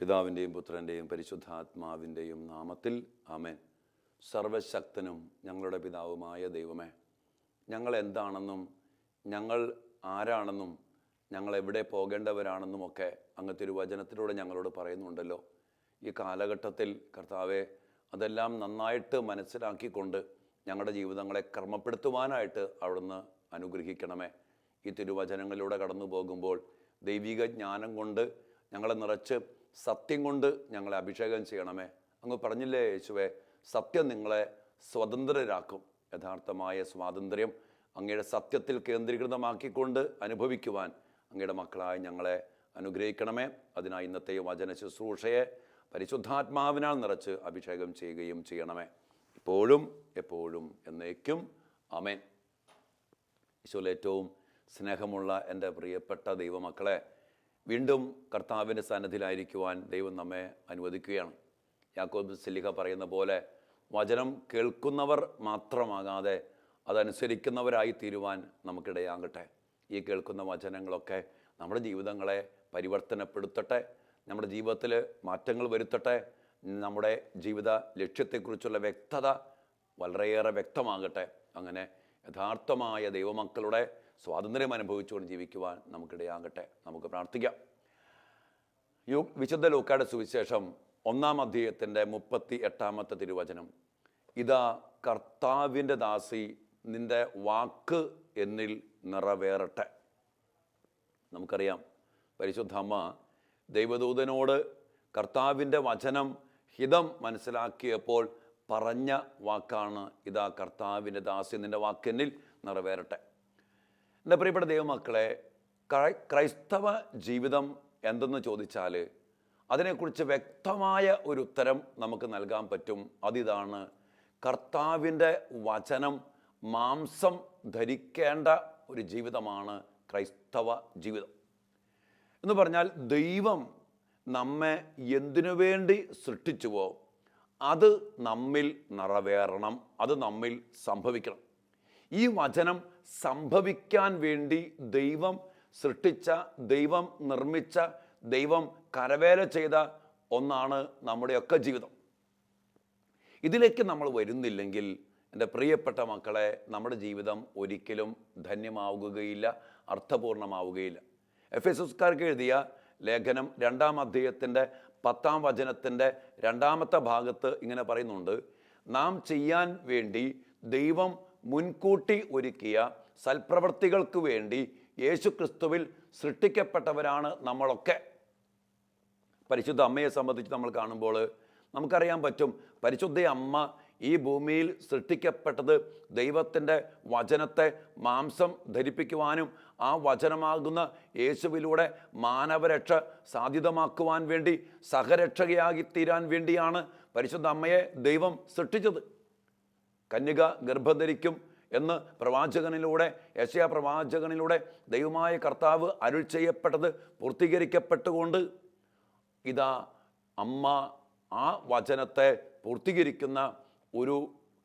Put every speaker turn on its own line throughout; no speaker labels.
പിതാവിന്റെയും പുത്രന്റെയും പരിശുദ്ധാത്മാവിന്റെയും നാമത്തിൽ ആമേൻ. സർവശക്തനും ഞങ്ങളുടെ പിതാവുമായ ദൈവമേ ഞങ്ങൾ എന്താണെന്നും ഞങ്ങൾ ആരാണെന്നും ഞങ്ങൾ എവിടെ പോകേണ്ടവരാണെന്നും പോകേണ്ടവരാണെന്നുമൊക്കെ അങ്ങ് തിരുവചനത്തിലൂടെ ഞങ്ങളോട് പറയുന്നുണ്ടല്ലോ. ഈ കാലഘട്ടത്തിൽ കർത്താവെ അതെല്ലാം നന്നായിട്ട് മനസ്സിലാക്കിക്കൊണ്ട് ഞങ്ങളുടെ ജീവിതങ്ങളെ ക്രമപ്പെടുത്തുവാനായിട്ട് അവിടുന്ന് അനുഗ്രഹിക്കണമേ. ഈ തിരുവചനങ്ങളിലൂടെ കടന്നു പോകുമ്പോൾ ദൈവിക ജ്ഞാനം കൊണ്ട് ഞങ്ങളെ നിറച്ച് സത്യം കൊണ്ട് ഞങ്ങളെ അഭിഷേകം ചെയ്യണമേ. അങ്ങ് പറഞ്ഞില്ലേ യേശുവെ സത്യം നിങ്ങളെ സ്വതന്ത്രരാക്കും. യഥാർത്ഥമായ സ്വാതന്ത്ര്യം അങ്ങയുടെ സത്യത്തിൽ കേന്ദ്രീകൃതമാക്കിക്കൊണ്ട് അനുഭവിക്കുവാൻ അങ്ങയുടെ മക്കളായി ഞങ്ങളെ അനുഗ്രഹിക്കണമേ. അതിനായി ഇന്നത്തെ വചന ശുശ്രൂഷയെ പരിശുദ്ധാത്മാവിനാൽ നിറച്ച് അഭിഷേകം ചെയ്യുകയും ചെയ്യണമേ. ഇപ്പോഴും എപ്പോഴും എന്നേക്കും അമേൻ ഈശോയിൽ ഏറ്റവും സ്നേഹമുള്ള എന്റെ പ്രിയപ്പെട്ട ദൈവമക്കളെ വീണ്ടും കർത്താവിന്റെ സന്നദ്ധിയിലായിരിക്കുവാൻ ദൈവം നമ്മെ അനുവദിക്കുകയാണ്. യാക്കോബ് സിലിഹ പറയുന്ന പോലെ വചനം കേൾക്കുന്നവർ മാത്രമാകാതെ അതനുസരിക്കുന്നവരായി തീരുവാൻ നമുക്കിടയാകട്ടെ. ഈ കേൾക്കുന്ന വചനങ്ങളൊക്കെ നമ്മുടെ ജീവിതങ്ങളെ പരിവർത്തനപ്പെടുത്തട്ടെ നമ്മുടെ ജീവിതത്തിൽ മാറ്റങ്ങൾ വരുത്തട്ടെ നമ്മുടെ ജീവിത ലക്ഷ്യത്തെക്കുറിച്ചുള്ള വ്യക്തത വളരെയേറെ വ്യക്തമാകട്ടെ. അങ്ങനെ യഥാർത്ഥമായ ദൈവമക്കളുടെ സ്വാതന്ത്ര്യം അനുഭവിച്ചുകൊണ്ട് ജീവിക്കുവാൻ നമുക്കിടയാകട്ടെ. നമുക്ക് പ്രാർത്ഥിക്കാം. യു വിശുദ്ധ ലൂക്കാട് സുവിശേഷം ഒന്നാം അധ്യായത്തിന്റെ മുപ്പത്തി എട്ടാമത്തെ തിരുവചനം. ഇതാ കർത്താവിന്റെ ദാസി നിന്റെ വാക്ക് എന്നിൽ നിറവേറട്ടെ. നമുക്കറിയാം പരിശുദ്ധ അമ്മ ദൈവദൂതനോട് കർത്താവിന്റെ വചനം ഹിതം മനസ്സിലാക്കിയപ്പോൾ പറഞ്ഞ വാക്കാണ് ഇതാ കർത്താവിന്റെ ദാസി നിന്റെ വാക്കെന്നിൽ നിറവേറട്ടെ. എന്റെ പ്രിയപ്പെട്ട ദൈവമക്കളെ ക്രൈസ്തവ ജീവിതം എന്തെന്ന് ചോദിച്ചാൽ അതിനെക്കുറിച്ച് വ്യക്തമായ ഒരു ഉത്തരം നമുക്ക് നൽകാൻ പറ്റും. അതിതാണ് കർത്താവിന്റെ വചനം മാംസം ധരിക്കേണ്ട ഒരു ജീവിതമാണ് ക്രൈസ്തവ ജീവിതം. എന്ന് പറഞ്ഞാൽ ദൈവം നമ്മെ എന്തിനു വേണ്ടി സൃഷ്ടിച്ചുവോ അത് നമ്മിൽ നിറവേറണം അത് നമ്മിൽ സംഭവിക്കണം. ഈ വചനം സംഭവിക്കാൻ വേണ്ടി ദൈവം സൃഷ്ടിച്ച ദൈവം നിർമ്മിച്ച ദൈവം കരവേല ചെയ്ത ഒന്നാണ് നമ്മുടെയൊക്കെ ജീവിതം. ഇതിലേക്ക് നമ്മൾ വരുന്നില്ലെങ്കിൽ എന്റെ പ്രിയപ്പെട്ട മക്കളെ നമ്മുടെ ജീവിതം ഒരിക്കലും ധന്യമാവുകയില്ല അർത്ഥപൂർണമാവുകയില്ല. എഫ് എസ് എഴുതിയ ലേഖനം രണ്ടാം അധ്യായത്തിന്റെ പത്താം വചനത്തിന്റെ രണ്ടാമത്തെ ഭാഗത്ത് ഇങ്ങനെ പറയുന്നുണ്ട് നാം ചെയ്യാൻ വേണ്ടി ദൈവം മുൻകൂട്ടി ഒരുക്കിയ സൽപ്രവൃത്തികൾക്ക് വേണ്ടി യേശു ക്രിസ്തുവിൽ സൃഷ്ടിക്കപ്പെട്ടവരാണ് നമ്മളൊക്കെ. പരിശുദ്ധ അമ്മയെ സംബന്ധിച്ച് നമ്മൾ കാണുമ്പോൾ നമുക്കറിയാൻ പറ്റും പരിശുദ്ധ അമ്മ ഈ ഭൂമിയിൽ സൃഷ്ടിക്കപ്പെട്ടത് ദൈവത്തിന്റെ വചനത്തെ മാംസം ധരിപ്പിക്കുവാനും ആ വചനമാകുന്ന യേശുവിലൂടെ മാനവരക്ഷ സാധ്യതമാക്കുവാൻ വേണ്ടി സഹരക്ഷകയാകി തീരാൻ വേണ്ടിയാണ് പരിശുദ്ധ അമ്മയെ ദൈവം സൃഷ്ടിച്ചത്. കന്യക ഗർഭധരിക്കും എന്ന് പ്രവാചകനിലൂടെ യശയ പ്രവാചകനിലൂടെ ദൈവമായ കർത്താവ് അരുൾ ചെയ്യപ്പെട്ടത് പൂർത്തീകരിക്കപ്പെട്ടുകൊണ്ട് ഇതാ അമ്മ ആ വചനത്തെ പൂർത്തീകരിക്കുന്ന ഒരു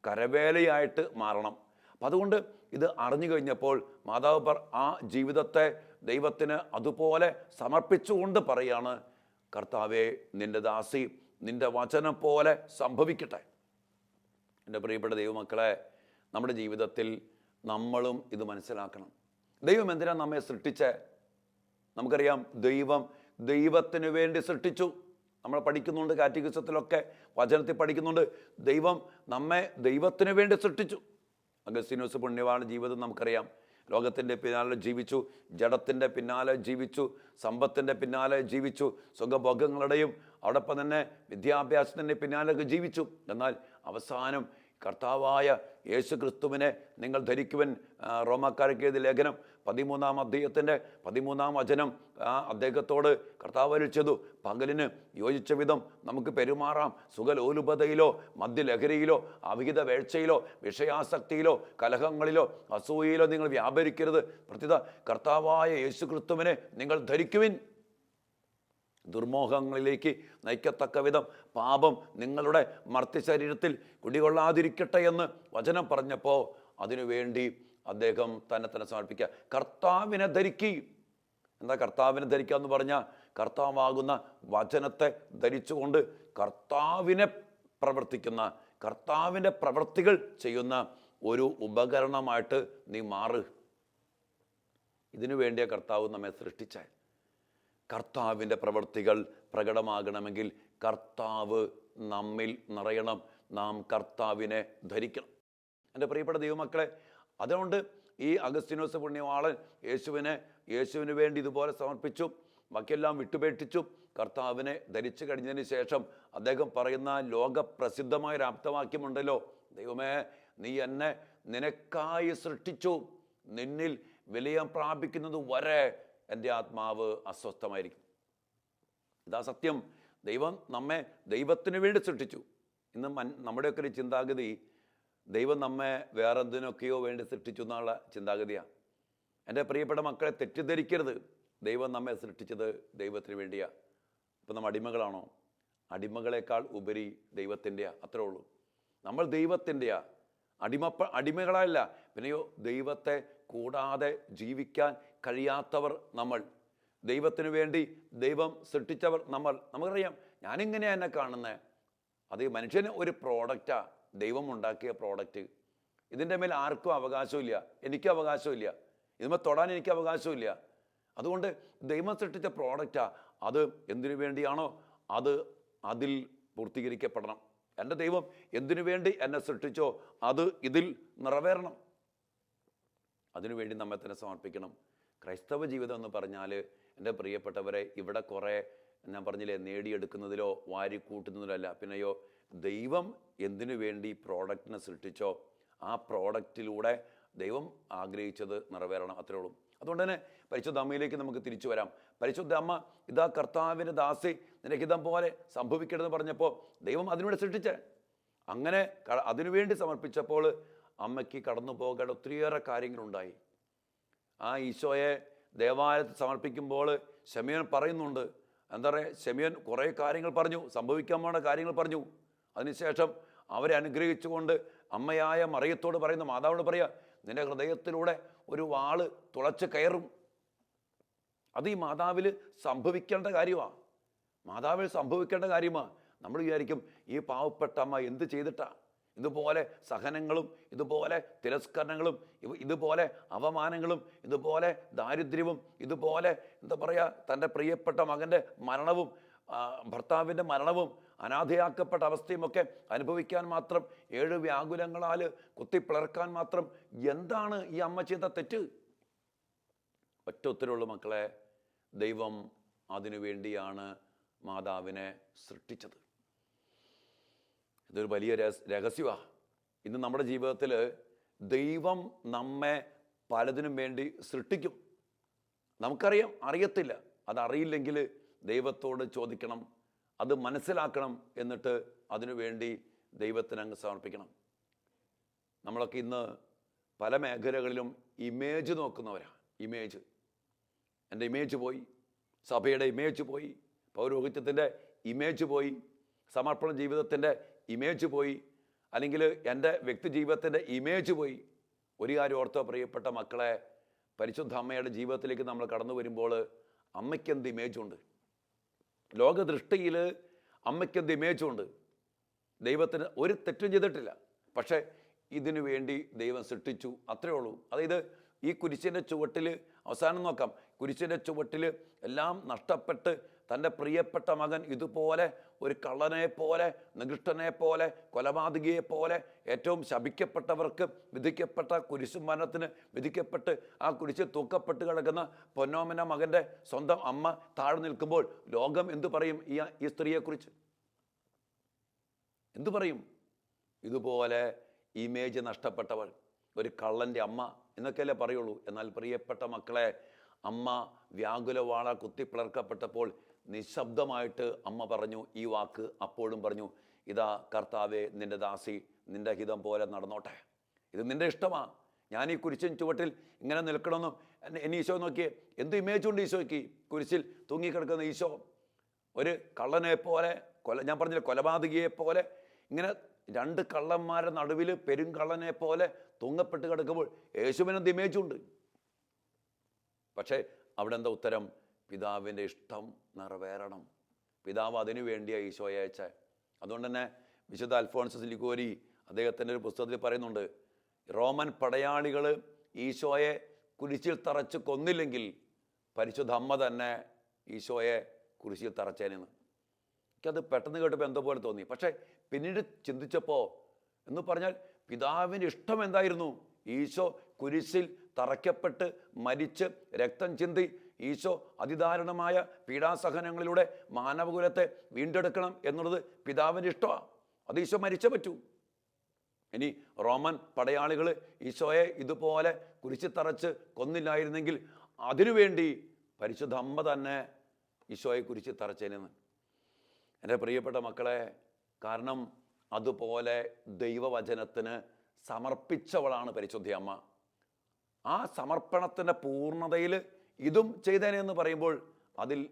കരവേലയായിട്ട് മാറണം. അപ്പം അതുകൊണ്ട് ഇത് അറിഞ്ഞു കഴിഞ്ഞപ്പോൾ മാതാവ് പർ ആ ജീവിതത്തെ ദൈവത്തിന് അതുപോലെ സമർപ്പിച്ചുകൊണ്ട് പറയാണ് കർത്താവെ നിന്റെ ദാസി നിന്റെ വചനം പോലെ സംഭവിക്കട്ടെ. എന്റെ പ്രിയപ്പെട്ട ദൈവമക്കളെ നമ്മുടെ ജീവിതത്തിൽ നമ്മളും ഇത് മനസ്സിലാക്കണം. ദൈവം എന്തിനാണ് നമ്മെ സൃഷ്ടിച്ചേ? നമുക്കറിയാം ദൈവം ദൈവത്തിന് വേണ്ടി സൃഷ്ടിച്ചു. നമ്മൾ പഠിക്കുന്നുണ്ട് കാറ്റികിസത്തിലൊക്കെ വചനത്തിൽ പഠിക്കുന്നുണ്ട്. ദൈവം നമ്മെ ദൈവത്തിന് വേണ്ടി സൃഷ്ടിച്ചു. അഗസ്തീനോസ് പുണ്യവാണ് ജീവിതം നമുക്കറിയാം. ലോകത്തിന്റെ പിന്നാലെ ജീവിച്ചു ജഡത്തിന്റെ പിന്നാലെ ജീവിച്ചു സമ്പത്തിന്റെ പിന്നാലെ ജീവിച്ചു സുഖഭോഗങ്ങളുടെയും അതോടൊപ്പം തന്നെ വിദ്യാഭ്യാസത്തിന്റെ പിന്നാലെ ജീവിച്ചു. എന്നാൽ അവസാനം കർത്താവായ യേശു ക്രിസ്തുവിനെ നിങ്ങൾ ധരിക്കുവൻ റോമാക്കാർക്ക് എഴുതിയ ലേഖനം പതിമൂന്നാം അദ്ദേഹത്തിന്റെ പതിമൂന്നാം വചനം ആ അദ്ദേഹത്തോട് കർത്താവ് അരിച്ചതു ചെയ്തു പകലിന് യോജിച്ച വിധം നമുക്ക് പെരുമാറാം. സുഖലോലുപതയിലോ മദ്യലഹരിയിലോ അവിഹിത വേഴ്ചയിലോ വിഷയാസക്തിയിലോ കലഹങ്ങളിലോ അസൂയയിലോ നിങ്ങൾ വ്യാപരിക്കരുത്. പ്രത്യുത കർത്താവായ യേശു ക്രിസ്തുവിനെ നിങ്ങൾ ധരിക്കുവിൻ. ദുർമോഹങ്ങളിലേക്ക് നയിക്കത്തക്ക വിധം പാപം നിങ്ങളുടെ മർത്യശരീരത്തിൽ കുടികൊള്ളാതിരിക്കട്ടെ എന്ന് വചനം പറഞ്ഞപ്പോൾ അതിനുവേണ്ടി അദ്ദേഹം തന്നെ തന്നെ സമർപ്പിക്കുക. കർത്താവിനെ ധരിക്കി. എന്താ കർത്താവിനെ ധരിക്കുക എന്ന് പറഞ്ഞാൽ കർത്താവാകുന്ന വചനത്തെ ധരിച്ചുകൊണ്ട് കർത്താവിനെ പ്രവർത്തിക്കുന്ന കർത്താവിന്റെ പ്രവർത്തികൾ ചെയ്യുന്ന ഒരു ഉപകരണമായിട്ട് നീ മാറ്. ഇതിനു വേണ്ടിയ കർത്താവ് നമ്മെ സൃഷ്ടിച്ചാൽ കർത്താവിന്റെ പ്രവൃത്തികൾ പ്രകടമാകണമെങ്കിൽ കർത്താവ് നമ്മിൽ നിറയണം. നാം കർത്താവിനെ ധരിക്കണം. എന്റെ പ്രിയപ്പെട്ട ദൈവമക്കളെ അതുകൊണ്ട് ഈ അഗസ്റ്റിനോസ് പുണ്യവാളൻ യേശുവിനെ യേശുവിന് വേണ്ടി ഇതുപോലെ സമർപ്പിച്ചു ബാക്കിയെല്ലാം വിട്ടുപേക്ഷിച്ചു കർത്താവിനെ ധരിച്ചു കഴിഞ്ഞതിന് ശേഷം അദ്ദേഹം പറയുന്ന ലോകപ്രസിദ്ധമായ ഒരു ആപ്തവാക്യമുണ്ടല്ലോ. ദൈവമേ നീ എന്നെ നിനക്കായി സൃഷ്ടിച്ചു. നിന്നിൽ വിലയം പ്രാപിക്കുന്നത് വരെ എന്റെ ആത്മാവ് അസ്വസ്ഥമായിരിക്കും. ഇതാ സത്യം. ദൈവം നമ്മെ ദൈവത്തിന് വേണ്ടി സൃഷ്ടിച്ചു. ഇന്ന് മൻ നമ്മുടെയൊക്കെ ഒരു ചിന്താഗതി ദൈവം നമ്മെ വേറെ എന്തിനൊക്കെയോ വേണ്ടി സൃഷ്ടിച്ചു എന്നുള്ള ചിന്താഗതിയാണ്. എന്റെ പ്രിയപ്പെട്ട മക്കളെ തെറ്റിദ്ധരിക്കരുത്. ദൈവം നമ്മെ സൃഷ്ടിച്ചത് ദൈവത്തിന് വേണ്ടിയാണ് ഇപ്പം നമ്മൾ അടിമകളാണോ? അടിമകളെക്കാൾ ഉപരി ദൈവത്തിന്റെയാ. അത്രേ ഉള്ളൂ. നമ്മൾ ദൈവത്തിന്റെയാ. അടിമപ്പ അടിമകളല്ല. പിന്നെയോ ദൈവത്തെ കൂടാതെ ജീവിക്കാൻ കഴിയാത്തവർ നമ്മൾ. ദൈവത്തിന് വേണ്ടി ദൈവം സൃഷ്ടിച്ചവർ നമ്മൾ. നമുക്കറിയാം ഞാനിങ്ങനെയാണ് എന്നെ കാണുന്നത് അത് മനുഷ്യന് ഒരു പ്രോഡക്റ്റാ ദൈവം ഉണ്ടാക്കിയ പ്രോഡക്റ്റ് ഇതിന്റെ മേൽ ആർക്കും അവകാശമില്ല. എനിക്ക് അവകാശമില്ല. ഇതുമേ തൊടാൻ എനിക്ക് അവകാശമില്ല. അതുകൊണ്ട് ദൈവം സൃഷ്ടിച്ച പ്രോഡക്റ്റാ അത് എന്തിനു വേണ്ടിയാണോ? അത് അതിൽ പൂർത്തീകരിക്കപ്പെടണം. എന്റെ ദൈവം എന്തിനു വേണ്ടി എന്നെ സൃഷ്ടിച്ചോ? അത് ഇതിൽ നിറവേറണം. അതിനുവേണ്ടി നമ്മെ തന്നെ സമർപ്പിക്കണം. ക്രൈസ്തവ ജീവിതം എന്ന് പറഞ്ഞാൽ എന്റെ പ്രിയപ്പെട്ടവരെ ഇവിടെ കുറേ ഞാൻ പറഞ്ഞില്ലേ നേടിയെടുക്കുന്നതിലോ വാരിക്കൂട്ടുന്നതിലോ അല്ല. പിന്നെയോ ദൈവം എന്തിനു വേണ്ടി പ്രോഡക്റ്റിനെ സൃഷ്ടിച്ചോ ആ പ്രോഡക്റ്റിലൂടെ ദൈവം ആഗ്രഹിച്ചത് നിറവേറണം. അത്രേ ഉള്ളൂ. അതുകൊണ്ട് തന്നെ പരിശുദ്ധ അമ്മയിലേക്ക് നമുക്ക് തിരിച്ചു വരാം. പരിശുദ്ധ അമ്മ ഇതാ കർത്താവിന്റെ ദാസി നിനക്ക് ഇതം പോലെ സംഭവിക്കണമെന്ന് പറഞ്ഞപ്പോൾ ദൈവം അതിനൂടെ സൃഷ്ടിച്ചേ. അങ്ങനെ അതിനുവേണ്ടി സമർപ്പിച്ചപ്പോൾ അമ്മയ്ക്ക് കടന്നു പോകേണ്ട ഒത്തിരിയേറെ കാര്യങ്ങളുണ്ടായി. ആ ഈശോയെ ദേവാലയത്തിൽ സമർപ്പിക്കുമ്പോൾ ശമിയൻ പറയുന്നുണ്ട് എന്താ പറയുക ശമിയൻ കുറേ കാര്യങ്ങൾ പറഞ്ഞു സംഭവിക്കാൻ പോണ കാര്യങ്ങൾ പറഞ്ഞു. അതിനുശേഷം അവരെ അനുഗ്രഹിച്ചുകൊണ്ട് അമ്മയായ മറിയത്തോട് പറയുന്ന മാതാവിനോട് പറയുക നിന്റെ ഹൃദയത്തിലൂടെ ഒരു വാൾ തുളച്ച് കയറും. അത് ഈ മാതാവിൽ സംഭവിക്കേണ്ട കാര്യമാണ് മാതാവിൽ സംഭവിക്കേണ്ട കാര്യമാണ് നമ്മൾ വിചാരിക്കും ഈ പാവപ്പെട്ട അമ്മ എന്ത് ചെയ്തിട്ടാ? ഇതുപോലെ സഹനങ്ങളും ഇതുപോലെ തിരസ്കരണങ്ങളും ഇതുപോലെ അവമാനങ്ങളും ഇതുപോലെ ദാരിദ്ര്യവും ഇതുപോലെ എന്താ പറയുക തന്റെ പ്രിയപ്പെട്ട മകന്റെ മരണവും ഭർത്താവിന്റെ മരണവും അനാഥയാക്കപ്പെട്ട അവസ്ഥയുമൊക്കെ അനുഭവിക്കാൻ മാത്രം ഏഴ് വ്യാകുലങ്ങളാൽ കുത്തിപ്പിളർക്കാൻ മാത്രം എന്താണ് ഈ അമ്മ ചെയ്ത തെറ്റ്? ഒറ്റ ഒത്തിരിയുള്ള മക്കളെ ദൈവം അതിനു വേണ്ടിയാണ് മാതാവിനെ സൃഷ്ടിച്ചത്. ഇതൊരു വലിയ രഹസ്യമാണ് ഇന്ന് നമ്മുടെ ജീവിതത്തിൽ ദൈവം നമ്മെ പലതിനും വേണ്ടി സൃഷ്ടിക്കും. നമുക്കറിയാം അറിയത്തില്ല. അതറിയില്ലെങ്കിൽ ദൈവത്തോട് ചോദിക്കണം അത് മനസ്സിലാക്കണം എന്നിട്ട് അതിനുവേണ്ടി ദൈവത്തിന് അങ്ങ് സമർപ്പിക്കണം. നമ്മളൊക്കെ ഇന്ന് പല മേഖലകളിലും ഇമേജ് നോക്കുന്നവരാണ് ഇമേജ്. എന്റെ ഇമേജ് പോയി സഭയുടെ ഇമേജ് പോയി പൗരോഹിത്യത്തിന്റെ ഇമേജ് പോയി സമർപ്പണ ജീവിതത്തിന്റെ ഇമേജ് പോയി. അല്ലെങ്കിൽ എന്റെ വ്യക്തി ജീവിതത്തിന്റെ ഇമേജ് പോയി. ഒരു കാര്യം ഓർത്തോ പ്രിയപ്പെട്ട മക്കളെ പരിശുദ്ധ അമ്മയുടെ ജീവിതത്തിലേക്ക് നമ്മൾ കടന്നു വരുമ്പോൾ അമ്മയ്ക്കെന്ത് ഇമേജുണ്ട് ലോകദൃഷ്ടിയിൽ അമ്മയ്ക്കെന്ത് ഇമേജുണ്ട് ദൈവത്തിന് ഒരു തെറ്റും ചെയ്തിട്ടില്ല. പക്ഷേ ഇതിനു വേണ്ടി ദൈവം സൃഷ്ടിച്ചു. അത്രയേ ഉള്ളൂ. അതായത് ഈ കുരിശിന്റെ ചുവട്ടിൽ അവസാനം നോക്കാം. കുരിശിന്റെ ചുവട്ടിൽ എല്ലാം നഷ്ടപ്പെട്ട് തന്റെ പ്രിയപ്പെട്ട മകൻ ഇതുപോലെ ഒരു കള്ളനെ പോലെ നികൃഷ്ടനെ പോലെ കൊലപാതകിയെ പോലെ ഏറ്റവും ശപിക്കപ്പെട്ടവർക്ക് വിധിക്കപ്പെട്ട കുരിശു മരണത്തിന് വിധിക്കപ്പെട്ട് ആ കുരിശ് തൂക്കപ്പെട്ട് കിടക്കുന്ന പൊന്നോമന മകന്റെ സ്വന്തം അമ്മ താഴെ നിൽക്കുമ്പോൾ ലോകം എന്തു പറയും ഈ ഈ സ്ത്രീയെക്കുറിച്ച്? എന്തു പറയും? ഇതുപോലെ ഇമേജ് നഷ്ടപ്പെട്ടവൾ ഒരു കള്ളന്റെ അമ്മ എന്നൊക്കെയല്ലേ പറയുള്ളൂ. എന്നാൽ പ്രിയപ്പെട്ട മക്കളെ അമ്മ വ്യാകുലവാള കുത്തിപ്പിളർക്കപ്പെട്ടപ്പോൾ നിശബ്ദമായിട്ട് അമ്മ പറഞ്ഞു ഈ വാക്ക് അപ്പോഴും പറഞ്ഞു ഇതാ കർത്താവെ നിന്റെ ദാസി നിന്റെ ഹിതം പോലെ നടന്നോട്ടെ. ഇത് നിന്റെ ഇഷ്ടമാണ് ഞാൻ ഈ കുരിശിൻ ചുവട്ടിൽ ഇങ്ങനെ നിൽക്കണമെന്നും എന്നെ ഈശോ നോക്കിയേ. എന്ത് ഇമേജ് ഉണ്ട് ഈശോയ്ക്ക്? കുരിശിൽ തൂങ്ങിക്കിടക്കുന്ന ഈശോ. ഒരു കള്ളനെ പോലെ കൊല ഞാൻ പറഞ്ഞില്ല കൊലപാതകിയെ പോലെ ഇങ്ങനെ രണ്ട് കള്ളന്മാരുടെ നടുവിൽ പെരുങ്കള്ളനെ പോലെ തൂങ്ങപ്പെട്ട് കിടക്കുമ്പോൾ യേശുവിനെന്ത് ഇമേജുണ്ട് പക്ഷേ അവിടെ എന്താ ഉത്തരം? പിതാവിന്റെ ഇഷ്ടം നിറവേറണം. പിതാവ് അതിനു വേണ്ടിയാണ് ഈശോയെ അയച്ച. അതുകൊണ്ട് തന്നെ വിശുദ്ധ അൽഫോൺസസ് ലിഗോരി അദ്ദേഹത്തിന്റെ ഒരു പുസ്തകത്തിൽ പറയുന്നുണ്ട് റോമൻ പടയാളികൾ ഈശോയെ കുരിശിൽ തറച്ച് കൊന്നില്ലെങ്കിൽ പരിശുദ്ധ അമ്മ തന്നെ ഈശോയെ കുരിശിൽ തറച്ചേനെന്ന്. എനിക്കത് പെട്ടെന്ന് കേട്ടപ്പോൾ എന്തോ പോലെ തോന്നി. പക്ഷേ പിന്നീട് ചിന്തിച്ചപ്പോൾ എന്ന് പറഞ്ഞാൽ പിതാവിന്റെ ഇഷ്ടം എന്തായിരുന്നു? ഈശോ കുരിശിൽ തറയ്ക്കപ്പെട്ട് മരിച്ച് രക്തം ചിന്തി ഈശോ അതിദാരുണമായ പീഡാസഹനങ്ങളിലൂടെ മാനവകുലത്തെ വീണ്ടെടുക്കണം എന്നുള്ളത് പിതാവിന്റെ ഇഷ്ടമാണ് അത് ഈശോ മരിച്ചേ പറ്റൂ. ഇനി റോമൻ പടയാളികൾ ഈശോയെ ഇതുപോലെ കുരിശി തറച്ച് കൊന്നില്ലായിരുന്നെങ്കിൽ അതിനുവേണ്ടി പരിശുദ്ധ അമ്മ തന്നെ ഈശോയെ കുരിശി തറച്ചേനെന്ന് എന്റെ പ്രിയപ്പെട്ട മക്കളെ കാരണം അതുപോലെ ദൈവവചനത്തിന് സമർപ്പിച്ചവളാണ് പരിശുദ്ധി അമ്മ. ആ സമർപ്പണത്തിന്റെ പൂർണതയിൽ ഇതും ചെയ്തേനെ എന്ന് പറയുമ്പോൾ അതിൽ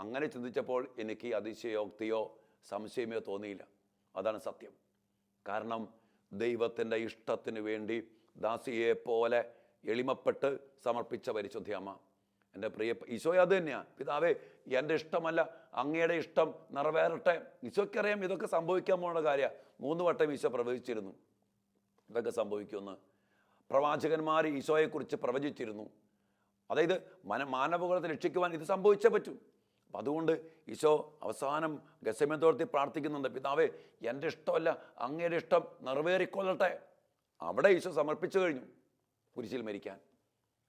അങ്ങനെ ചിന്തിച്ചപ്പോൾ എനിക്ക് അതിശയോക്തിയോ സംശയമോ തോന്നിയില്ല. അതാണ് സത്യം. കാരണം ദൈവത്തിന്റെ ഇഷ്ടത്തിന് വേണ്ടി ദാസിയെ പോലെ എളിമപ്പെട്ട് സമർപ്പിച്ച പരിശുദ്ധിയമ്മ എന്റെ പ്രിയ ഈശോയെ അത് തന്നെയാണ് പിതാവേ എന്റെ ഇഷ്ടമല്ല അങ്ങയുടെ ഇഷ്ടം നിറവേറട്ടെ. ഈശോയ്ക്കറിയാം ഇതൊക്കെ സംഭവിക്കാൻ പോകുന്ന കാര്യമാണ് മൂന്ന് വട്ടം ഈശോ പ്രവചിച്ചിരുന്നു. ഇതൊക്കെ സംഭവിക്കുമെന്ന്. പ്രവാചകന്മാർ ഈശോയെക്കുറിച്ച് പ്രവചിച്ചിരുന്നു. അതായത് മന മാനവകുലത്തെ രക്ഷിക്കുവാൻ ഇത് സംഭവിച്ചേ പറ്റൂ. അപ്പം അതുകൊണ്ട് ഈശോ അവസാനം ഗസമയത്തോടത്തി പ്രാർത്ഥിക്കുന്നുണ്ട് പിതാവേ എന്റെ ഇഷ്ടമല്ല അങ്ങയുടെ ഇഷ്ടം നിറവേറിക്കൊള്ളട്ടെ. അവിടെ ഈശോ സമർപ്പിച്ചു കഴിഞ്ഞു കുരിശിൽ മരിക്കാൻ.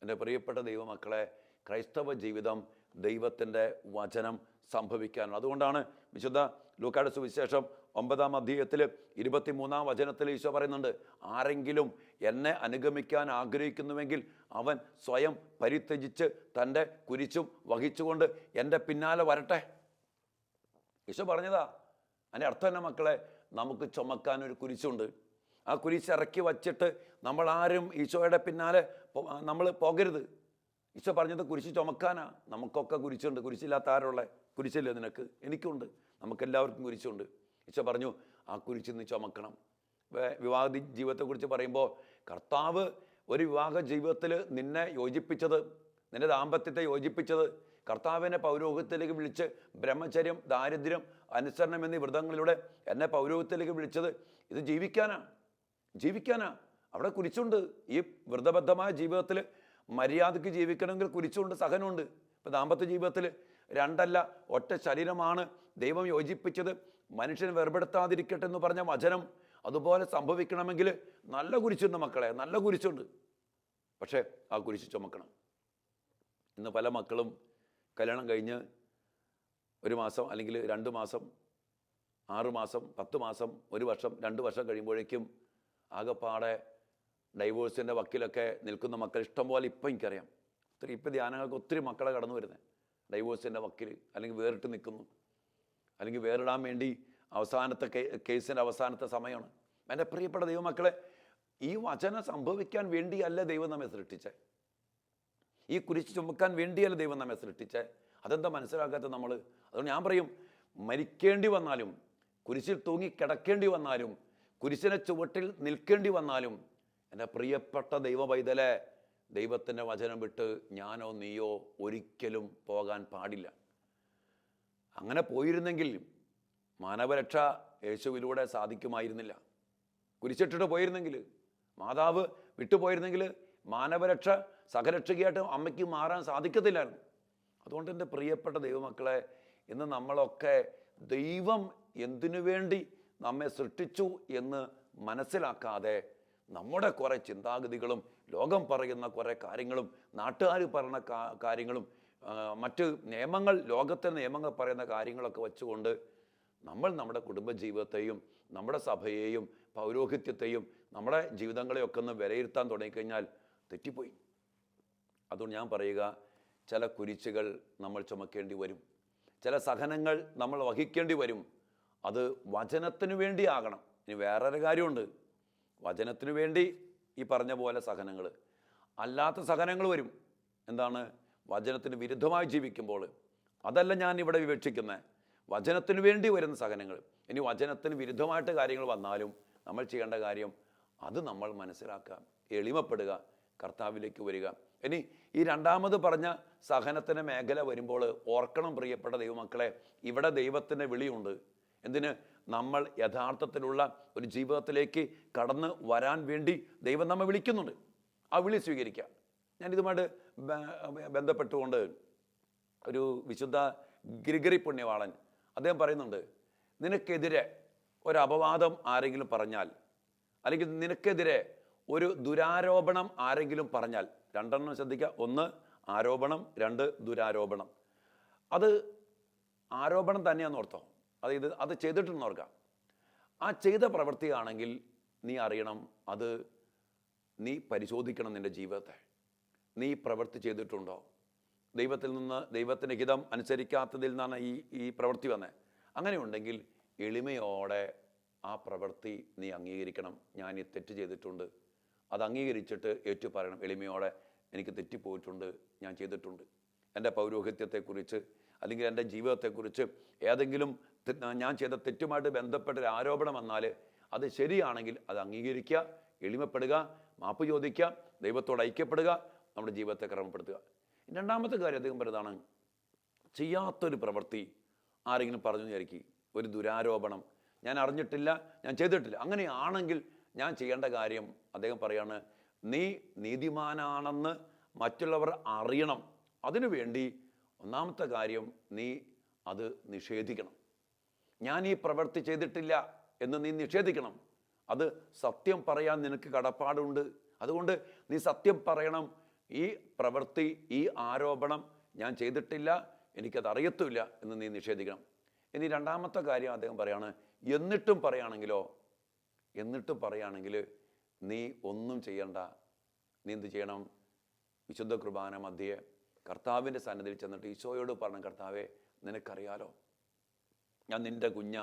എന്റെ പ്രിയപ്പെട്ട ദൈവമക്കളെ ക്രൈസ്തവ ജീവിതം ദൈവത്തിന്റെ വചനം സംഭവിക്കാൻ അതുകൊണ്ടാണ് വിശുദ്ധ ലൂക്കാട് സുവിശേഷം ഒമ്പതാം അധ്യായത്തിൽ ഇരുപത്തിമൂന്നാം വചനത്തിൽ ഈശോ പറയുന്നുണ്ട് ആരെങ്കിലും എന്നെ അനുഗമിക്കാൻ ആഗ്രഹിക്കുന്നുവെങ്കിൽ അവൻ സ്വയം പരിത്യജിച്ച് തന്റെ കുരിശും വഹിച്ചുകൊണ്ട് എന്റെ പിന്നാലെ വരട്ടെ. ഈശോ പറഞ്ഞതാ. അതിന്റെ അർത്ഥം തന്നെ മക്കളെ? നമുക്ക് ചുമക്കാൻ ഒരു കുരിശുണ്ട്. ആ കുരിശ് ഇറക്കി വച്ചിട്ട് നമ്മൾ ആരും ഈശോയുടെ പിന്നാലെ നമ്മൾ പോകരുത്. ഈശോ പറഞ്ഞത് കുരിശ് ചുമക്കാനാ. നമുക്കൊക്കെ കുരിശുണ്ട്. കുരിശില്ലാത്ത ആരുള്ള? കുരിശില്ലേ നിനക്ക്? എനിക്കുണ്ട്. നമുക്കെല്ലാവർക്കും കുരിശുണ്ട്. ഈശോ പറഞ്ഞു ആ കുരിശിന്ന് ചുമക്കണം. വിവാഹ ജീവിതത്തെക്കുറിച്ച് പറയുമ്പോൾ കർത്താവ് ഒരു വിവാഹ ജീവിതത്തിൽ നിന്നെ യോജിപ്പിച്ചത് നിന്റെ ദാമ്പത്യത്തെ യോജിപ്പിച്ചത് കർത്താവിനെ പൗരോഹിത്യത്തിലേക്ക് വിളിച്ച് ബ്രഹ്മചര്യം ദാരിദ്ര്യം അനുസരണം എന്നീ വ്രതങ്ങളിലൂടെ എന്നെ പൗരോഹിത്യത്തിലേക്ക് വിളിച്ചത്. ഇത് ജീവിക്കാനാ ജീവിക്കാനാ. അവിടെ കുരിച്ചുണ്ട് ഈ വ്രതബദ്ധമായ ജീവിതത്തിൽ മര്യാദയ്ക്ക് ജീവിക്കണമെങ്കിൽ കുരിച്ചുണ്ട് സഹനമുണ്ട്. ഇപ്പം ദാമ്പത്യ ജീവിതത്തിൽ രണ്ടല്ല ഒറ്റ ശരീരമാണ് ദൈവം യോജിപ്പിച്ചത്. മനുഷ്യനെ വേർപെടുത്താതിരിക്കട്ടെ എന്ന് പറഞ്ഞ വചനം അതുപോലെ സംഭവിക്കണമെങ്കിൽ നല്ല കുരിശുണ്ട് മക്കളെ നല്ല കുരിശുണ്ട്. പക്ഷേ ആ കുരിശ് ചുമക്കണം. ഇന്ന് പല മക്കളും കല്യാണം കഴിഞ്ഞ് ഒരു മാസം അല്ലെങ്കിൽ രണ്ട് മാസം ആറ് മാസം പത്ത് മാസം ഒരു വർഷം രണ്ട് വർഷം കഴിയുമ്പോഴേക്കും ആകെപ്പാടെ ഡൈവോഴ്സിന്റെ വക്കിലൊക്കെ നിൽക്കുന്ന മക്കൾ ഇഷ്ടം പോലെ ഇപ്പം എനിക്കറിയാം. ഒത്തിരി ഇപ്പം ധ്യാനങ്ങൾക്ക് ഒത്തിരി മക്കളെ കടന്നു വരുന്നത് ഡൈവോഴ്സിന്റെ വക്കിൽ അല്ലെങ്കിൽ വേറിട്ട് നിൽക്കുന്നു. അല്ലെങ്കിൽ വേറിടാൻ വേണ്ടി അവസാനത്തെ കേസിന്റെ അവസാനത്തെ സമയമാണ്. എന്റെ പ്രിയപ്പെട്ട ദൈവമക്കളെ ഈ വചനം സംഭവിക്കാൻ വേണ്ടിയല്ല ദൈവം നമ്മെ സൃഷ്ടിച്ചേ? ഈ കുരിശ് ചുമക്കാൻ വേണ്ടിയല്ല ദൈവം നമ്മെ സൃഷ്ടിച്ചേ? അതെന്താ മനസ്സിലാക്കാത്ത നമ്മൾ? അതുകൊണ്ട് ഞാൻ പറയും മരിക്കേണ്ടി വന്നാലും കുരിശിൽ തൂങ്ങി കിടക്കേണ്ടി വന്നാലും കുരിശിനെ ചുവട്ടിൽ നിൽക്കേണ്ടി വന്നാലും എന്റെ പ്രിയപ്പെട്ട ദൈവ പൈതലെ ദൈവത്തിന്റെ വചനം വിട്ട് ഞാനോ നീയോ ഒരിക്കലും പോകാൻ പാടില്ല. അങ്ങനെ പോയിരുന്നെങ്കിൽ മാനവരക്ഷ യേശുവിലൂടെ സാധിക്കുമായിരുന്നില്ല. കുരിശിട്ടിട്ട് പോയിരുന്നെങ്കിൽ മാതാവ് വിട്ടുപോയിരുന്നെങ്കിൽ മാനവരക്ഷ സഹരക്ഷകയായിട്ട് അമ്മയ്ക്ക് മാറാൻ സാധിക്കത്തില്ലായിരുന്നു. അതുകൊണ്ട് എന്റെ പ്രിയപ്പെട്ട ദൈവമക്കളെ ഇന്ന് നമ്മളൊക്കെ ദൈവം എന്തിനു വേണ്ടി നമ്മെ സൃഷ്ടിച്ചു എന്ന് മനസ്സിലാക്കാതെ നമ്മുടെ കുറേ ചിന്താഗതികളും ലോകം പറയുന്ന കുറേ കാര്യങ്ങളും നാട്ടുകാർ പറയുന്ന കാര്യങ്ങളും മറ്റ് നിയമങ്ങൾ ലോകത്തെ നിയമങ്ങൾ പറയുന്ന കാര്യങ്ങളൊക്കെ വെച്ചുകൊണ്ട് നമ്മൾ നമ്മുടെ കുടുംബജീവിതത്തെയും നമ്മുടെ സഭയെയും പൗരോഹിത്യത്തെയും നമ്മുടെ ജീവിതങ്ങളെയൊക്കെ ഒന്ന് വിലയിരുത്താൻ തുടങ്ങിക്കഴിഞ്ഞാൽ തെറ്റിപ്പോയി. അതുകൊണ്ട് ഞാൻ പറയുക ചില കുരിച്ചുകൾ നമ്മൾ ചുമക്കേണ്ടി വരും. ചില സഹനങ്ങൾ നമ്മൾ വഹിക്കേണ്ടി വരും. അത് വചനത്തിന് വേണ്ടി ആകണം. ഇനി വേറൊരു കാര്യമുണ്ട്. വചനത്തിന് വേണ്ടി ഈ പറഞ്ഞ പോലെ സഹനങ്ങൾ. അല്ലാത്ത സഹനങ്ങൾ വരും. എന്താണ്? വചനത്തിന് വിരുദ്ധമായി ജീവിക്കുമ്പോൾ അതല്ല ഞാൻ ഇവിടെ വിവക്ഷിക്കുന്നത് വചനത്തിന് വേണ്ടി വരുന്ന സഹനങ്ങൾ. ഇനി വചനത്തിന് വിരുദ്ധമായിട്ട് കാര്യങ്ങൾ വന്നാലും നമ്മൾ ചെയ്യേണ്ട കാര്യം അത് നമ്മൾ മനസ്സിലാക്കുക എളിമപ്പെടുക കർത്താവിലേക്ക് വരിക. ഇനി ഈ രണ്ടാമത് പറഞ്ഞ സഹനത്തിന് മേഖല വരുമ്പോൾ ഓർക്കണം പ്രിയപ്പെട്ട ദൈവമക്കളെ ഇവിടെ ദൈവത്തിന്റെ വിളിയുണ്ട്. എന്തിന്? നമ്മൾ യഥാർത്ഥത്തിലുള്ള ഒരു ജീവിതത്തിലേക്ക് കടന്ന് വരാൻ വേണ്ടി ദൈവം നമ്മെ വിളിക്കുന്നുണ്ട്. ആ വിളി സ്വീകരിക്കുക. ഞാനിതുമായിട്ട് ബന്ധപ്പെട്ടുകൊണ്ട് ഒരു വിശുദ്ധ ഗ്രിഗറി പുണ്യവാളൻ അദ്ദേഹം പറയുന്നുണ്ട് നിനക്കെതിരെ ഒരു അപവാദം ആരെങ്കിലും പറഞ്ഞാൽ അല്ലെങ്കിൽ നിനക്കെതിരെ ഒരു ദുരാരോപണം ആരെങ്കിലും പറഞ്ഞാൽ രണ്ടെണ്ണം ശ്രദ്ധിക്കുക. ഒന്ന് ആരോപണം. രണ്ട് ദുരാരോപണം. അത് ആരോപണം തന്നെയാണെന്ന് ഓർത്തോ. അത് ഇത് അത് ചെയ്തിട്ടെന്ന് ഓർക്കാം ആ ചെയ്ത പ്രവൃത്തിയാണെങ്കിൽ നീ അറിയണം അത് നീ പരിശോധിക്കണം നിന്റെ ജീവിതത്തെ. നീ പ്രവൃത്തി ചെയ്തിട്ടുണ്ടോ? ദൈവത്തിൽ നിന്ന് ദൈവത്തിന്റെ ഹിതം അനുസരിക്കാത്തതിൽ നിന്നാണ് ഈ ഈ പ്രവൃത്തി വന്നത് അങ്ങനെയുണ്ടെങ്കിൽ എളിമയോടെ ആ പ്രവൃത്തി നീ അംഗീകരിക്കണം. ഞാൻ ഈ തെറ്റ് ചെയ്തിട്ടുണ്ട്. അത് അംഗീകരിച്ചിട്ട് ഏറ്റു പറയണം എളിമയോടെ എനിക്ക് തെറ്റിപ്പോയിട്ടുണ്ട്. ഞാൻ ചെയ്തിട്ടുണ്ട്. എന്റെ പൗരോഹിത്യത്തെക്കുറിച്ച് അല്ലെങ്കിൽ എന്റെ ജീവിതത്തെക്കുറിച്ച് ഏതെങ്കിലും ഞാൻ ചെയ്ത തെറ്റുമായിട്ട് ബന്ധപ്പെട്ട ഒരു ആരോപണം വന്നാൽ അത് ശരിയാണെങ്കിൽ അത് അംഗീകരിക്കുക എളിമപ്പെടുക മാപ്പ് ചോദിക്കുക ദൈവത്തോട് ഐക്യപ്പെടുക നമ്മുടെ ജീവിതത്തെ ക്രമപ്പെടുത്തുക. രണ്ടാമത്തെ കാര്യം അദ്ദേഹം പറയുന്നതാണ് ചെയ്യാത്തൊരു പ്രവൃത്തി ആരെങ്കിലും പറഞ്ഞു വിചാരിക്കും. ഒരു ദുരാരോപണം. ഞാൻ അറിഞ്ഞിട്ടില്ല ഞാൻ ചെയ്തിട്ടില്ല. അങ്ങനെയാണെങ്കിൽ ഞാൻ ചെയ്യേണ്ട കാര്യം അദ്ദേഹം പറയാണ് നീ നീതിമാനാണെന്ന് മറ്റുള്ളവർ അറിയണം. അതിനുവേണ്ടി ഒന്നാമത്തെ കാര്യം നീ അത് നിഷേധിക്കണം. ഞാൻ ഈ പ്രവൃത്തി ചെയ്തിട്ടില്ല എന്ന് നീ നിഷേധിക്കണം. അത് സത്യം പറയാൻ നിനക്ക് കടപ്പാടുണ്ട്. അതുകൊണ്ട് നീ സത്യം പറയണം. ഈ പ്രവൃത്തി ഈ ആരോപണം ഞാൻ ചെയ്തിട്ടില്ല എനിക്കത് അറിയത്തുമില്ല എന്ന് നീ നിഷേധിക്കണം. ഇനി രണ്ടാമത്തെ കാര്യം അദ്ദേഹം പറയാണ് എന്നിട്ടും പറയുകയാണെങ്കിലോ എന്നിട്ടും പറയുകയാണെങ്കിൽ നീ ഒന്നും ചെയ്യണ്ട. നീ എന്ത് ചെയ്യണം? വിശുദ്ധ കുർബാന മധ്യേ കർത്താവിന്റെ സന്നിധിയിൽ ചെന്നിട്ട് ഈശോയോട് പറഞ്ഞ കർത്താവെ നിനക്കറിയാലോ ഞാൻ നിന്റെ കുഞ്ഞ.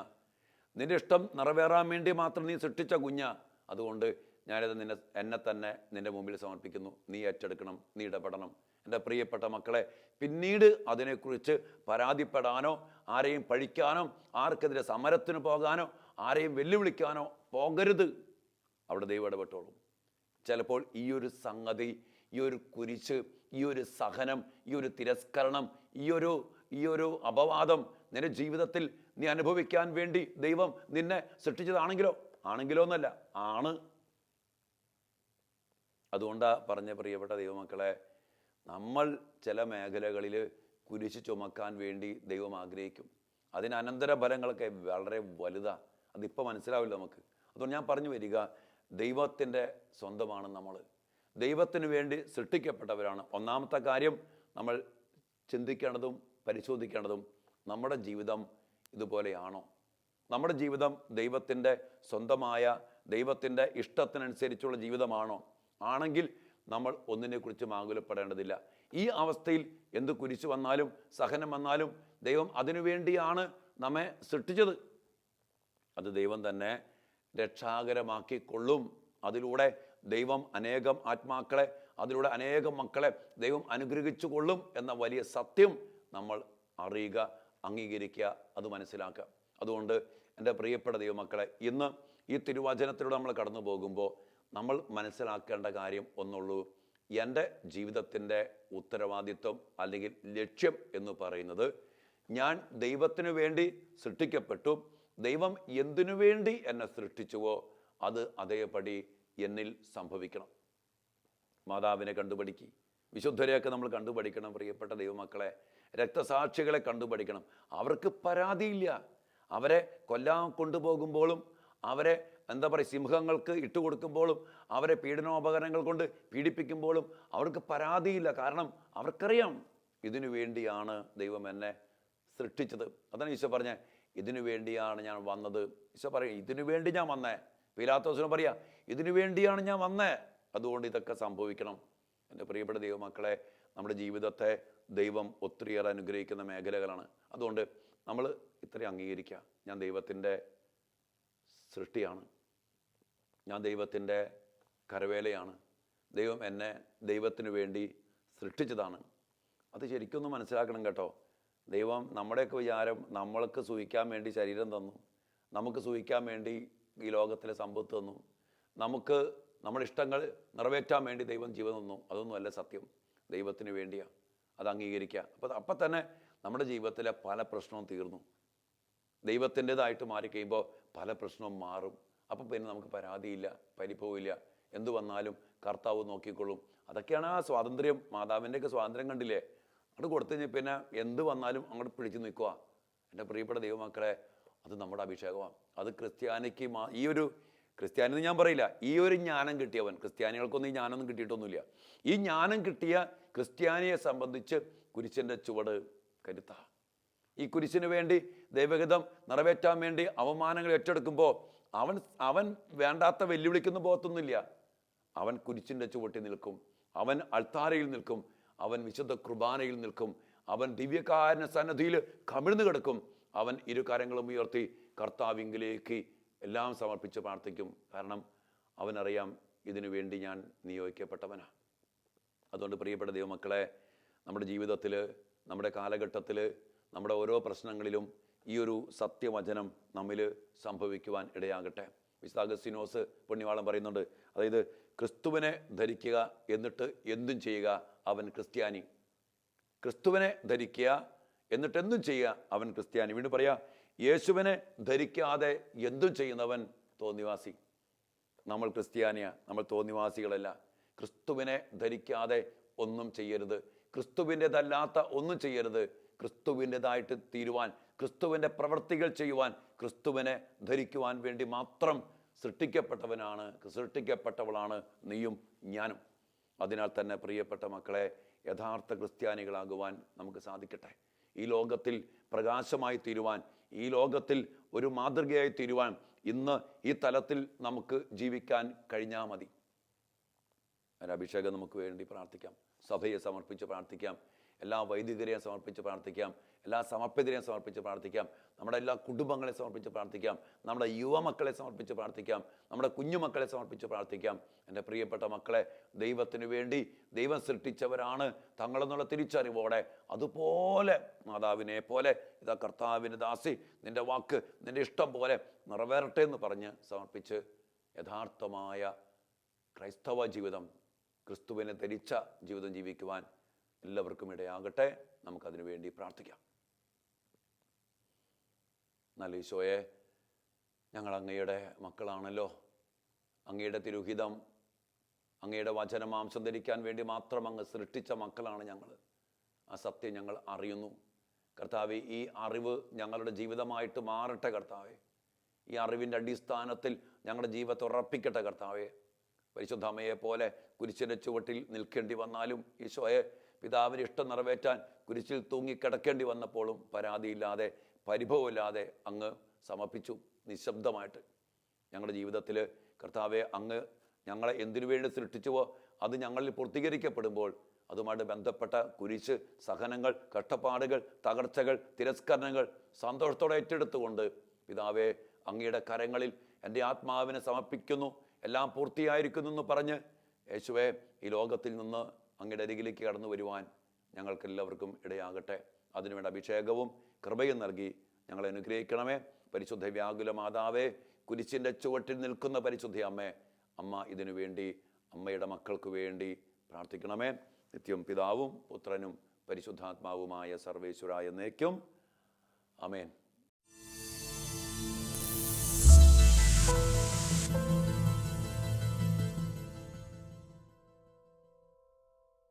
നിന്റെ ഇഷ്ടം നിറവേറാൻ വേണ്ടി മാത്രം നീ സൃഷ്ടിച്ച കുഞ്ഞ. അതുകൊണ്ട് ഞാനിത് നിന്നെ എന്നെ തന്നെ നിന്റെ മുമ്പിൽ സമർപ്പിക്കുന്നു. നീ ഏറ്റെടുക്കണം നീ ഇടപെടണം. എന്റെ പ്രിയപ്പെട്ട മക്കളെ പിന്നീട് അതിനെക്കുറിച്ച് പരാതിപ്പെടാനോ ആരെയും പഴിക്കാനോ ആർക്കെതിരെ സമരത്തിന് പോകാനോ ആരെയും വെല്ലുവിളിക്കാനോ പോകരുത്. അവിടെ ദൈവം ഇടപെട്ടോളും. ചിലപ്പോൾ ഈ ഒരു സംഗതി ഈ ഒരു കുരിശ് ഈ ഒരു സഹനം ഈ ഒരു തിരസ്കരണം ഈ ഒരു ഈ ഒരു അപവാദം നിന്റെ ജീവിതത്തിൽ നീ അനുഭവിക്കാൻ വേണ്ടി ദൈവം നിന്നെ സൃഷ്ടിച്ചതാണെങ്കിലോ? ആണെങ്കിലോ എന്നല്ല ആണ്. അതുകൊണ്ടാ പറഞ്ഞ പ്രിയപ്പെട്ട ദൈവമക്കളെ നമ്മൾ ചില മേഖലകളിൽ കുരിശ് ചുമക്കാൻ വേണ്ടി ദൈവം ആഗ്രഹിക്കും. അതിന് അനന്തര ഫലങ്ങളൊക്കെ വളരെ വലുതാണ് അതിപ്പോൾ മനസ്സിലാവില്ല നമുക്ക്. അതുകൊണ്ട് ഞാൻ പറഞ്ഞു വരിക ദൈവത്തിന്റെ സ്വന്തമാണ് നമ്മൾ. ദൈവത്തിന് വേണ്ടി സൃഷ്ടിക്കപ്പെട്ടവരാണ്. ഒന്നാമത്തെ കാര്യം നമ്മൾ ചിന്തിക്കേണ്ടതും പരിശോധിക്കേണ്ടതും നമ്മുടെ ജീവിതം ഇതുപോലെയാണോ? നമ്മുടെ ജീവിതം ദൈവത്തിന്റെ സ്വന്തമായ ദൈവത്തിന്റെ ഇഷ്ടത്തിനനുസരിച്ചുള്ള ജീവിതമാണോ? ആണെങ്കിൽ നമ്മൾ ഒന്നിനെക്കുറിച്ചും ആകുലപ്പെടേണ്ടതില്ല. ഈ അവസ്ഥയിൽ എന്ത് കുരിശ് വന്നാലും സഹനം വന്നാലും ദൈവം അതിനുവേണ്ടിയാണ് നമ്മെ സൃഷ്ടിച്ചത്. അത് ദൈവം തന്നെ രക്ഷാകരമാക്കിക്കൊള്ളും. അതിലൂടെ ദൈവം അനേകം ആത്മാക്കളെ അതിലൂടെ അനേകം മക്കളെ ദൈവം അനുഗ്രഹിച്ചു കൊള്ളും എന്ന വലിയ സത്യം നമ്മൾ അറിയുക അംഗീകരിക്കുക അത് മനസ്സിലാക്കുക. അതുകൊണ്ട് എന്റെ പ്രിയപ്പെട്ട ദൈവമക്കളെ ഇന്ന് ഈ തിരുവചനത്തിലൂടെ നമ്മൾ കടന്നു പോകുമ്പോൾ നമ്മൾ മനസ്സിലാക്കേണ്ട കാര്യം ഒന്നുള്ളൂ. എന്റെ ജീവിതത്തിന്റെ ഉത്തരവാദിത്വം അല്ലെങ്കിൽ ലക്ഷ്യം എന്ന് പറയുന്നത് ഞാൻ ദൈവത്തിനു വേണ്ടി സൃഷ്ടിക്കപ്പെട്ടു. ദൈവം എന്തിനു വേണ്ടി എന്നെ സൃഷ്ടിച്ചുവോ അത് അതേപടി എന്നിൽ സംഭവിക്കണം. മാതാവിനെ കണ്ടുപഠിക്കി. വിശുദ്ധരെയൊക്കെ നമ്മൾ കണ്ടുപഠിക്കണം പ്രിയപ്പെട്ട ദൈവമക്കളെ. രക്തസാക്ഷികളെ കണ്ടുപഠിക്കണം. അവർക്ക് പരാതിയില്ല. അവരെ കൊല്ലാൻ കൊണ്ടുപോകുമ്പോഴും അവരെ എന്താ പറയുക സിംഹങ്ങൾക്ക് ഇട്ടുകൊടുക്കുമ്പോഴും അവരെ പീഡനോപകരണങ്ങൾ കൊണ്ട് പീഡിപ്പിക്കുമ്പോഴും അവർക്ക് പരാതിയില്ല. കാരണം അവർക്കറിയാം ഇതിനു വേണ്ടിയാണ് ദൈവം എന്നെ സൃഷ്ടിച്ചത്. അതാണ് ഈശോ പറഞ്ഞ ഇതിനു വേണ്ടിയാണ് ഞാൻ വന്നത്. ഈശോ പറയും ഇതിനു വേണ്ടി ഞാൻ വന്നേ. പീലാത്തോസിന് പറയാ ഇതിനു വേണ്ടിയാണ് ഞാൻ വന്നേ. അതുകൊണ്ട് ഇതൊക്കെ സംഭവിക്കണം. എന്റെ പ്രിയപ്പെട്ട ദൈവമക്കളെ നമ്മുടെ ജീവിതത്തെ ദൈവം ഒത്തിരിയേറെ അനുഗ്രഹിക്കുന്ന മേഖലകളാണ്. അതുകൊണ്ട് നമ്മൾ ഇത്രയും അംഗീകരിക്കുക. ഞാൻ ദൈവത്തിന്റെ സൃഷ്ടിയാണ്. ഞാൻ ദൈവത്തിന്റെ കരവേലയാണ്. ദൈവം എന്നെ ദൈവത്തിന് വേണ്ടി സൃഷ്ടിച്ചതാണ്. അത് ശരിക്കൊന്ന് മനസ്സിലാക്കണം കേട്ടോ. ദൈവം നമ്മുടെയൊക്കെ വിചാരം നമ്മൾക്ക് സൂഹിക്കാൻ വേണ്ടി ശരീരം തന്നു. നമുക്ക് സൂഹിക്കാൻ വേണ്ടി ഈ ലോകത്തിലെ സമ്പത്ത് തന്നു. നമുക്ക് നമ്മുടെ ഇഷ്ടങ്ങൾ നിറവേറ്റാൻ വേണ്ടി ദൈവം ജീവൻ തന്നു. അതൊന്നുമല്ല സത്യം. ദൈവത്തിന് വേണ്ടിയാണ് അത് അംഗീകരിക്കുക. അപ്പോൾ അപ്പം തന്നെ നമ്മുടെ ജീവിതത്തിലെ പല പ്രശ്നവും തീർന്നു. ദൈവത്തിന്റെതായിട്ട് മാറിക്കഴിയുമ്പോൾ പല പ്രശ്നവും മാറും. അപ്പം പിന്നെ നമുക്ക് പരാതിയില്ല പരിഭവമില്ല. എന്തു വന്നാലും കർത്താവ് നോക്കിക്കൊള്ളും. അതൊക്കെയാണ് ആ സ്വാതന്ത്ര്യം മാതാവിന്റെയൊക്കെ സ്വാതന്ത്ര്യം കണ്ടില്ലേ? അങ്ങോട്ട് കൊടുത്തു കഴിഞ്ഞാൽ പിന്നെ എന്ത് വന്നാലും അങ്ങോട്ട് പിടിച്ചു നിൽക്കുക. എന്റെ പ്രിയപ്പെട്ട ദൈവമക്കളെ അത് നമ്മുടെ അഭിഷേകമാണ്. അത് ക്രിസ്ത്യാനിക്ക് മാ ഈ ഒരു ക്രിസ്ത്യാനി ഞാൻ പറയില്ല ഈ ഒരു ജ്ഞാനം കിട്ടിയവൻ. ക്രിസ്ത്യാനികൾക്കൊന്നും ഈ ജ്ഞാനമൊന്നും കിട്ടിയിട്ടൊന്നുമില്ല. ഈ ജ്ഞാനം കിട്ടിയ ക്രിസ്ത്യാനിയെ സംബന്ധിച്ച് കുരിശന്റെ ചുവട് കരുത്ത ഈ കുരിശിന് വേണ്ടി ദൈവഹിതം നിറവേറ്റാൻ വേണ്ടി അവമാനങ്ങൾ ഏറ്റെടുക്കുമ്പോൾ അവൻ അവൻ വേണ്ടാത്ത വെല്ലുവിളിക്കുന്ന പോകത്തൊന്നുമില്ല അവൻ കുരിശിന്റെ ചുവട്ടി നിൽക്കും. അവൻ അൾത്താരയിൽ നിൽക്കും. അവൻ വിശുദ്ധ കുർബാനയിൽ നിൽക്കും. അവൻ ദിവ്യകാരന സന്നദ്ധിയിൽ കമിഴ്ന്നു കിടക്കും. അവൻ ഇരു കരങ്ങളും ഉയർത്തി കർത്താവിങ്കിലേക്ക് എല്ലാം സമർപ്പിച്ച് പ്രാർത്ഥിക്കും. കാരണം അവനറിയാം ഇതിനു വേണ്ടി ഞാൻ നിയോഗിക്കപ്പെട്ടവനാണ് അതുകൊണ്ട് പ്രിയപ്പെട്ട ദൈവമക്കളെ നമ്മുടെ ജീവിതത്തിൽ നമ്മുടെ കാലഘട്ടത്തിൽ നമ്മുടെ ഓരോ പ്രശ്നങ്ങളിലും ഈ ഒരു സത്യവചനം നമ്മിൽ സംഭവിക്കുവാൻ ഇടയാകട്ടെ. വിശാഖസിനോസ് പുണ്യവാളം പറയുന്നുണ്ട് അതായത് ക്രിസ്തുവിനെ ധരിക്കുക എന്നിട്ട് എന്തും ചെയ്യുക അവൻ ക്രിസ്ത്യാനി. ക്രിസ്തുവിനെ ധരിക്കുക എന്നിട്ട് എന്തും ചെയ്യുക അവൻ ക്രിസ്ത്യാനി. വീണ്ടും പറയാ യേശുവിനെ ധരിക്കാതെ എന്തും ചെയ്യുന്നവൻ തോന്നിവാസി. നമ്മൾ ക്രിസ്ത്യാനിയ നമ്മൾ തോന്നിവാസികളല്ല. ക്രിസ്തുവിനെ ധരിക്കാതെ ഒന്നും ചെയ്യരുത്. ക്രിസ്തുവിന്റെതല്ലാത്ത ഒന്നും ചെയ്യരുത്. ക്രിസ്തുവിന്റെതായിട്ട് തീരുവാൻ ക്രിസ്തുവിന്റെ പ്രവൃത്തികൾ ചെയ്യുവാൻ ക്രിസ്തുവിനെ ധരിക്കുവാൻ വേണ്ടി മാത്രം സൃഷ്ടിക്കപ്പെട്ടവനാണ് സൃഷ്ടിക്കപ്പെട്ടവളാണ് നീയും ഞാനും. അതിനാൽ തന്നെ പ്രിയപ്പെട്ട മക്കളെ യഥാർത്ഥ ക്രിസ്ത്യാനികളാകുവാൻ നമുക്ക് സാധിക്കട്ടെ. ഈ ലോകത്തിൽ പ്രകാശമായി തീരുവാൻ ഈ ലോകത്തിൽ ഒരു മാതൃകയായി തീരുവാൻ ഇന്ന് ഈ തലത്തിൽ നമുക്ക് ജീവിക്കാൻ കഴിഞ്ഞാൽ മതി. അഭിഷേകം നമുക്ക് വേണ്ടി പ്രാർത്ഥിക്കാം. സഭയെ സമർപ്പിച്ച് പ്രാർത്ഥിക്കാം. എല്ലാ വൈദികരെയും സമർപ്പിച്ച് പ്രാർത്ഥിക്കാം. എല്ലാ സമർപ്പിതരെയും സമർപ്പിച്ച് പ്രാർത്ഥിക്കാം. നമ്മുടെ എല്ലാ കുടുംബങ്ങളെ സമർപ്പിച്ച് പ്രാർത്ഥിക്കാം. നമ്മുടെ യുവമക്കളെ സമർപ്പിച്ച് പ്രാർത്ഥിക്കാം. നമ്മുടെ കുഞ്ഞുമക്കളെ സമർപ്പിച്ച് പ്രാർത്ഥിക്കാം. എന്റെ പ്രിയപ്പെട്ട മക്കളെ ദൈവത്തിന് വേണ്ടി ദൈവം സൃഷ്ടിച്ചവരാണ്. തങ്ങളെന്നുള്ള തിരിച്ചറിവോടെ അതുപോലെ മാതാവിനെ പോലെ ഇതാ കർത്താവിന് ദാസി നിന്റെ വാക്ക് നിന്റെ ഇഷ്ടം പോലെ നിറവേറട്ടെ എന്ന് പറഞ്ഞ് സമർപ്പിച്ച് യഥാർത്ഥമായ ക്രൈസ്തവ ജീവിതം ക്രിസ്തുവിനെ ധരിച്ച ജീവിതം ജീവിക്കുവാൻ എല്ലാവർക്കും ഇടയാകട്ടെ. നമുക്കതിനു വേണ്ടി പ്രാർത്ഥിക്കാം. നല്ല ഈശോയെ ഞങ്ങൾ അങ്ങയുടെ മക്കളാണല്ലോ. അങ്ങയുടെ തിരുഹിതം അങ്ങയുടെ വചനമാംസം ധരിക്കാൻ വേണ്ടി മാത്രം അങ്ങ് സൃഷ്ടിച്ച മക്കളാണ് ഞങ്ങൾ. ആ സത്യം ഞങ്ങൾ അറിയുന്നു. കർത്താവ് ഈ അറിവ് ഞങ്ങളുടെ ജീവിതമായിട്ട് മാറട്ടെ കർത്താവെ. ഈ അറിവിന്റെ അടിസ്ഥാനത്തിൽ ഞങ്ങളുടെ ജീവിതത്തെ ഉറപ്പിക്കട്ടെ കർത്താവെ. പരിശുദ്ധ അമ്മയെ പോലെ കുരിശിന്റെ ചുവട്ടിൽ നിൽക്കേണ്ടി വന്നാലും ഈശോയെ പിതാവിന് ഇഷ്ടം നിറവേറ്റാൻ കുരിശിൽ തൂങ്ങിക്കിടക്കേണ്ടി വന്നപ്പോഴും പരാതിയില്ലാതെ പരിഭവമില്ലാതെ അങ്ങ് സമർപ്പിച്ചു നിശബ്ദമായിട്ട്. ഞങ്ങളുടെ ജീവിതത്തിൽ കർത്താവെ അങ്ങ് ഞങ്ങളെ എന്തിനു വേണ്ടി സൃഷ്ടിച്ചുവോ അത് ഞങ്ങളിൽ പൂർത്തീകരിക്കപ്പെടുമ്പോൾ അതുമായിട്ട് ബന്ധപ്പെട്ട കുരിശ് സഹനങ്ങൾ കഷ്ടപ്പാടുകൾ തകർച്ചകൾ തിരസ്കരണങ്ങൾ സന്തോഷത്തോടെ ഏറ്റെടുത്തുകൊണ്ട് പിതാവെ അങ്ങയുടെ കരങ്ങളിൽ എന്റെ ആത്മാവിനെ സമർപ്പിക്കുന്നു എല്ലാം പൂർത്തിയായിരിക്കുന്നു എന്ന് പറഞ്ഞ് യേശുവെ ഈ ലോകത്തിൽ നിന്ന് അങ്ങയുടെ അരികിലേക്ക് കടന്നു വരുവാൻ ഞങ്ങൾക്കെല്ലാവർക്കും ഇടയാകട്ടെ. അതിനുവേണ്ട അഭിഷേകവും കൃപയും നൽകി ഞങ്ങളെ അനുഗ്രഹിക്കണമേ. പരിശുദ്ധ വ്യാകുല മാതാവേ കുരിശിന്റെ ചുവട്ടിൽ നിൽക്കുന്ന പരിശുദ്ധ അമ്മേ അമ്മ ഇതിനു വേണ്ടി അമ്മയുടെ മക്കൾക്ക് വേണ്ടി പ്രാർത്ഥിക്കണമേ. നിത്യം പിതാവും പുത്രനും പരിശുദ്ധാത്മാവുമായ സർവേശ്വരായ എന്നേക്കും അമേൻ